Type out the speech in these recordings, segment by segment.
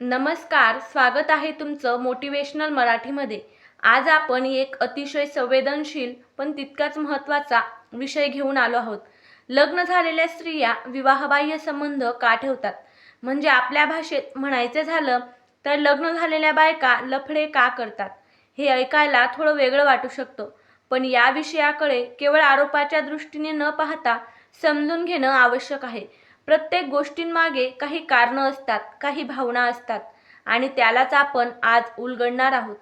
नमस्कार स्वागत आहे तुमचं मोटिवेशनल मराठीमध्ये. आज आपण एक अतिशय संवेदनशील पण तितकाच महत्त्वाचा विषय घेऊन आलो आहोत. लग्न झालेल्या स्त्रिया विवाहबाह्य संबंध का ठेवतात? म्हणजे आपल्या भाषेत म्हणायचं झालं तर लग्न झालेल्या बायका लफडे का करतात? हे ऐकायला थोडं वेगळं वाटू शकतं. पण या विषयाकडे केवळ आरोपाच्या दृष्टीने न पाहता समजून घेणं आवश्यक आहे. प्रत्येक गोष्टींमागे काही कारणं असतात काही भावना असतात आणि त्यालाच आपण आज उलगडणार आहोत.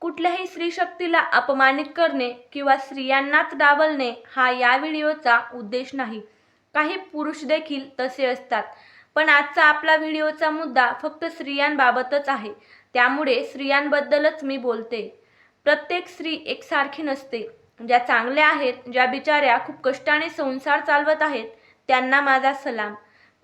कुठल्याही स्त्रीशक्तीला अपमानित करणे किंवा स्त्रियांनाच डावलणे हा या व्हिडिओचा उद्देश नाही. काही पुरुष देखील तसे असतात. पण आजचा आपला व्हिडिओचा मुद्दा फक्त स्त्रियांबाबतच आहे. त्यामुळे स्त्रियांबद्दलच मी बोलते. प्रत्येक स्त्री एकसारखी नसते. ज्या चांगल्या आहेत ज्या बिचाऱ्या खूप कष्टाने संसार चालवत आहेत त्यांना माझा सलाम.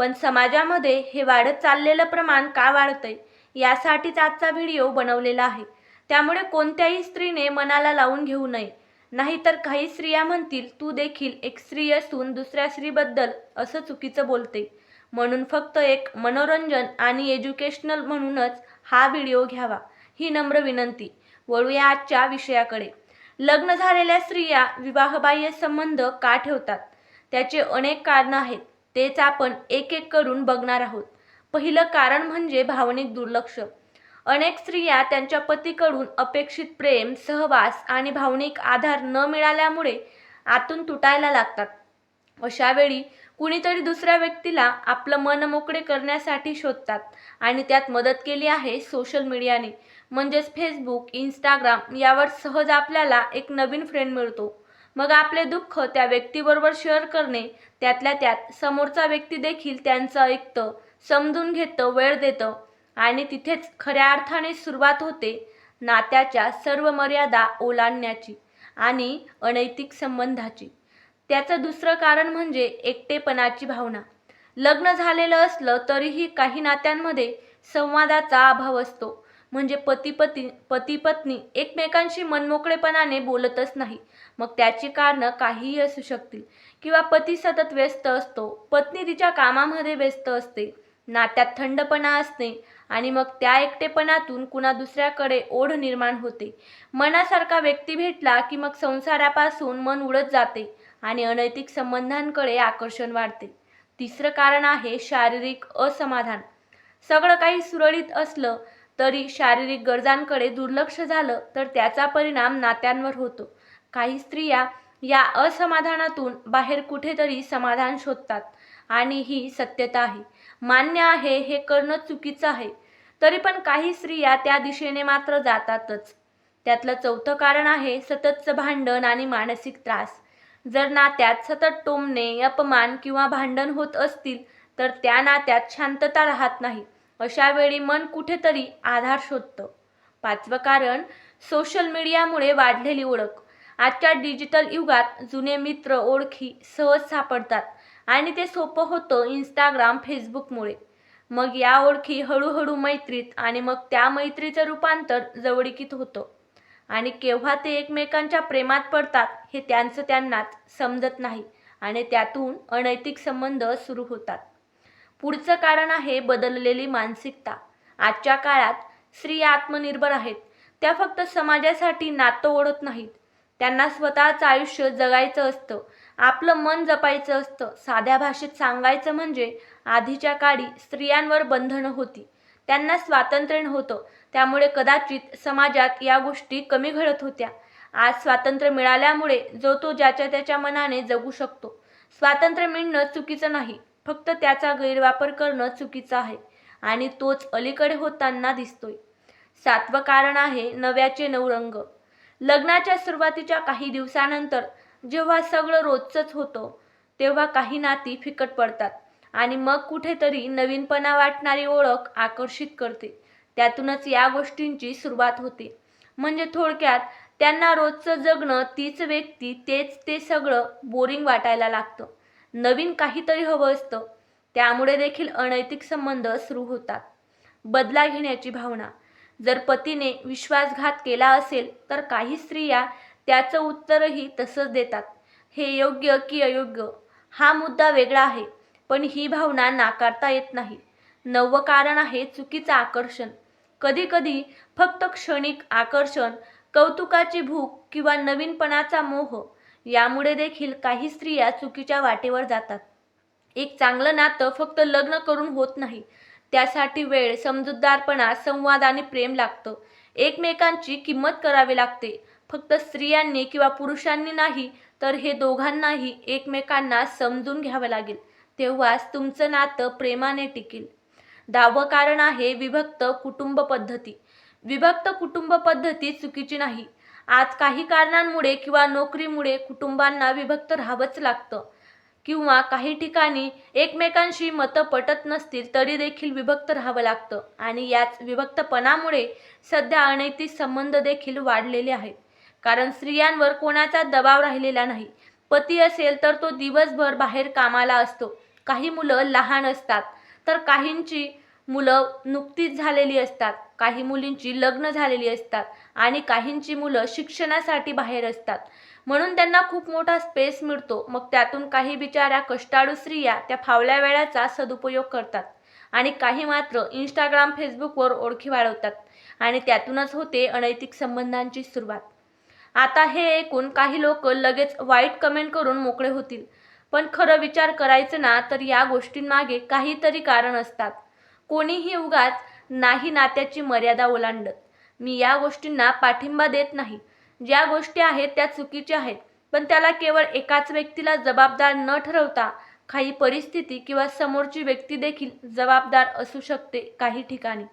पण समाजामध्ये हे वाढत चाललेलं प्रमाण का वाढतंय यासाठीच आजचा व्हिडिओ बनवलेला आहे. त्यामुळे कोणत्याही स्त्रीने मनाला लावून घेऊ नये. नाहीतर काही स्त्रिया म्हणतील तू देखील एक स्त्री असून दुसऱ्या स्त्रीबद्दल असं चुकीचं बोलते. म्हणून फक्त एक मनोरंजन आणि एज्युकेशनल म्हणूनच हा व्हिडिओ घ्यावा ही नम्र विनंती. वळूया आजच्या विषयाकडे. लग्न झालेल्या स्त्रिया विवाहबाह्य संबंध का ठेवतात? त्याचे अनेक कारणं आहेत. तेच आपण एक एक करून बघणार आहोत. पहिलं कारण म्हणजे भावनिक दुर्लक्ष. अनेक स्त्रिया त्यांच्या पतीकडून अपेक्षित प्रेम सहवास आणि भावनिक आधार न मिळाल्यामुळे आतून तुटायला लागतात. अशा वेळी कुणीतरी दुसऱ्या व्यक्तीला आपलं मन मोकळे करण्यासाठी शोधतात आणि त्यात मदत केली आहे सोशल मीडियाने. म्हणजेच फेसबुक इंस्टाग्राम यावर सहज आपल्याला एक नवीन फ्रेंड मिळतो. मग आपले दुःख त्या व्यक्तीबरोबर शेअर करणे त्यातल्या त्यात समोरचा व्यक्ती देखील त्यांचं ऐकतं समजून घेतं वेळ देतं. आणि तिथेच खऱ्या अर्थाने सुरुवात होते नात्याच्या सर्व मर्यादा ओलांडण्याची आणि अनैतिक संबंधाची. त्याचं दुसरं कारण म्हणजे एकटेपणाची भावना. लग्न झालेलं असलं तरीही काही नात्यांमध्ये संवादाचा अभाव असतो. म्हणजे पती पती पती पत्नी एकमेकांशी मनमोकळेपणाने बोलतच नाही. मग त्याची कारणं काहीही असू शकतील. किंवा पती सतत व्यस्त असतो. पत्नी तिच्या कामामध्ये व्यस्त असते. नात्यात थंडपणा असणे आणि मग त्या एकटेपणातून कुणा दुसऱ्याकडे ओढ निर्माण होते. मनासारखा व्यक्ती भेटला की मग संसारापासून मन उडत जाते आणि अनैतिक संबंधांकडे आकर्षण वाढते. तिसरं कारण आहे शारीरिक असमाधान. सगळं काही सुरळीत असलं तरी शारीरिक गरजांकडे दुर्लक्ष झालं तर त्याचा परिणाम नात्यांवर होतो. काही स्त्रिया या असमाधानातून बाहेर कुठेतरी समाधान शोधतात. आणि ही सत्यता आहे. मान्य आहे हे करणं चुकीचं आहे. तरी पण काही स्त्रिया त्या दिशेने मात्र जातातच. त्यातलं चौथं कारण आहे सततचं भांडण आणि मानसिक त्रास. जर नात्यात सतत टोमणे अपमान किंवा भांडण होत असतील तर त्या नात्यात शांतता राहत नाही. अशा वेळी मन कुठेतरी आधार शोधतं. पाचवं कारण सोशल मीडियामुळे वाढलेली ओळख. आजच्या डिजिटल युगात जुने मित्र ओळखी सहज सापडतात आणि ते सोपं होतं इंस्टाग्राम फेसबुकमुळे मग या ओळखी हळूहळू मैत्रीत आणि मग त्या मैत्रीचं रूपांतर जवळीकीत होतं. आणि केव्हा ते एकमेकांच्या प्रेमात पडतात हे त्यांचं त्यांनाच समजत नाही आणि त्यातून अनैतिक संबंध सुरू होतात. पुढचं कारण आहे बदललेली मानसिकता. आजच्या काळात स्त्री आत्मनिर्भर आहेत. त्या फक्त समाजासाठी नातं ओढत नाहीत. त्यांना स्वतःचं आयुष्य जगायचं असतं. आपलं मन जपायचं असतं. साध्या भाषेत सांगायचं म्हणजे आधीच्या काळी स्त्रियांवर बंधनं होती. त्यांना स्वातंत्र्य नव्हतं. त्यामुळे कदाचित समाजात या गोष्टी कमी घडत होत्या. आज स्वातंत्र्य मिळाल्यामुळे जो तो ज्याच्या त्याच्या मनाने जगू शकतो. स्वातंत्र्य मिळणं चुकीचं नाही. फक्त त्याचा गैरवापर करणं चुकीचं आहे. आणि तोच अलीकडे होताना दिसतोय. सातवं कारण आहे नव्याचे नऊ रंग लग्नाच्या सुरुवातीच्या काही दिवसानंतर जेव्हा सगळं रोजचंच होतं तेव्हा काही नाती फिकट पडतात आणि मग कुठेतरी नवीनपणा वाटणारी ओळख आकर्षित करते. त्यातूनच या गोष्टींची सुरुवात होते. म्हणजे थोडक्यात त्यांना रोजचं जगणं तीच व्यक्ती तेच ते सगळं बोरिंग वाटायला लागतं. नवीन काहीतरी हवं असतं. त्यामुळे देखील अनैतिक संबंध सुरू होतात. बदला घेण्याची भावना. जर पतीने विश्वासघात केला असेल तर काही स्त्रिया त्याचं उत्तरही तसंच देतात. हे योग्य की अयोग्य? हा मुद्दा वेगळा आहे पण ही भावना नाकारता येत नाही. नवं कारण आहे चुकीचं आकर्षण. कधीकधी फक्त क्षणिक आकर्षण कौतुकाची भूक किंवा नवीनपणाचा मोह यामुळे देखील काही स्त्रिया चुकीच्या वाटेवर जातात. एक चांगलं नातं फक्त लग्न करून होत नाही त्यासाठी वेळ समजूतदारपणा संवाद आणि प्रेम लागतं. एकमेकांची किंमत करावी लागते. फक्त स्त्रियांनी किंवा पुरुषांनी नाही तर हे दोघांनाही एकमेकांना समजून घ्यावं लागेल. तेव्हाच तुमचं नातं प्रेमाने टिकेल. दहावं कारण आहे विभक्त कुटुंब पद्धती. विभक्त कुटुंब पद्धती चुकीची नाही. आज काही कारणांमुळे किंवा नोकरीमुळे कुटुंबांना विभक्त राहावंच लागतं. किंवा काही ठिकाणी एकमेकांशी मतं पटत नसतील तरी देखील विभक्त राहावं लागतं. आणि याच विभक्तपणामुळे सध्या अनैतिक संबंध देखील वाढलेले आहेत. कारण स्त्रियांवर कोणाचा दबाव राहिलेला नाही. पती असेल तर तो दिवसभर बाहेर कामाला असतो. काही मुलं लहान असतात. तर काहींची मुलं नुकतीच झालेली असतात. काही मुलींची लग्न झालेली असतात आणि काहींची मुलं शिक्षणासाठी बाहेर असतात. म्हणून त्यांना खूप मोठा स्पेस मिळतो. मग त्यातून काही बिचाऱ्या कष्टाळू स्त्रिया त्या फावल्या वेळाचा सदुपयोग करतात आणि काही मात्र इंस्टाग्राम फेसबुकवर ओळखी वाढवतात आणि त्यातूनच होते अनैतिक संबंधांची सुरुवात. आता हे ऐकून काही लोक लगेच वाईट कमेंट करून मोकळे होतील. पण खरं विचार करायचं ना तर या गोष्टींमागे काहीतरी कारण असतात. कोणीही उगाच नाही नात्याची मर्यादा ओलांडत. मी या गोष्टींना पाठिंबा देत नाही. ज्या गोष्टी आहेत त्या चुकीच्या आहेत पण त्याला केवळ एकाच व्यक्तीला जबाबदार न ठरवता काही परिस्थिती किंवा समोरची व्यक्ती देखील जबाबदार असू शकते काही ठिकाणी.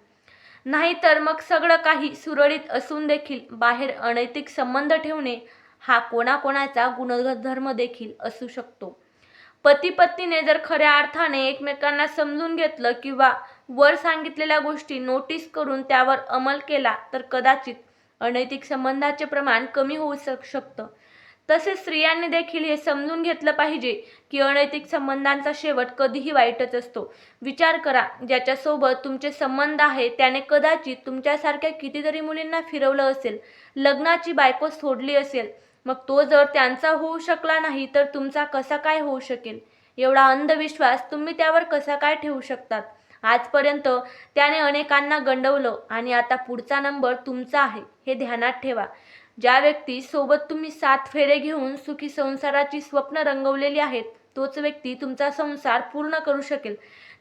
नाहीतर मग सगळं काही सुरळीत असून देखील बाहेर अनैतिक संबंध ठेवणे हा कोणाकोणाचा गुणधर्म देखील असू शकतो. पती पत्नीने जर खऱ्या अर्थाने एकमेकांना समजून घेतलं किंवा वर सांगितलेल्या गोष्टी नोटीस करून त्यावर अंमल केला तर कदाचित अनैतिक संबंधाचे प्रमाण कमी होऊ शक शकतं. तसेच स्त्रियांनी देखील हे समजून घेतलं पाहिजे की अनैतिक संबंधांचा शेवट कधीही वाईटच असतो. विचार करा ज्याच्यासोबत तुमचे संबंध आहे त्याने कदाचित तुमच्यासारख्या कितीतरी मुलींना फिरवलं असेल लग्नाची बायको सोडली असेल. मग तो जर त्यांचा होऊ शकला नाही तर तुमचा कसा काय होऊ शकेल? एवढा अंधविश्वास तुम्ही त्यावर कसा काय ठेवू शकतात? आजपर्यंत त्याने अनेकांना गंडवलं आणि आता पुढचा नंबर तुमचा आहे हे ध्यानात ठेवा. ज्या व्यक्ती सोबत तुम्ही सात फेरे घेऊन सुखी संसाराची स्वप्न रंगवलेली आहेत तोच व्यक्ती तुमचा संसार पूर्ण करू शकेल.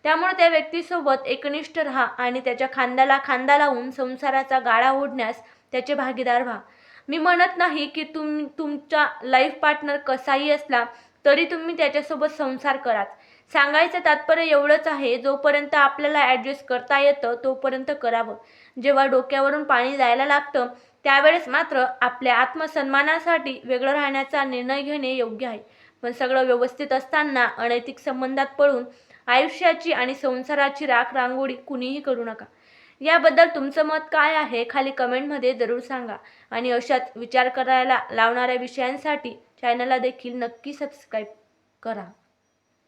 त्यामुळे त्या व्यक्तीसोबत एकनिष्ठ राहा आणि त्याच्या खांद्याला खांदा लावून संसाराचा गाळा ओढण्यास त्याचे भागीदार व्हा. मी म्हणत नाही की तुम तुमचा लाईफ पार्टनर कसाही असला तरी तुम्ही त्याच्यासोबत संसार कराच सांगायचं तात्पर्य एवढंच आहे जोपर्यंत आपल्याला ॲडजस्ट करता येतं तोपर्यंत करावं. जेव्हा डोक्यावरून पाणी जायला लागतं त्यावेळेस मात्र आपल्या आत्मसन्मानासाठी वेगळं राहण्याचा निर्णय घेणे योग्य आहे. पण सगळं व्यवस्थित असताना अनैतिक संबंधात पळून आयुष्याची आणि संसाराची राख रांगोळी कुणीही करू नका. याबद्दल तुमचं मत काय आहे खाली कमेंटमध्ये जरूर सांगा. आणि अशाच विचार करायला लावणाऱ्या विषयांसाठी चॅनलला देखील नक्की सबस्क्राईब करा.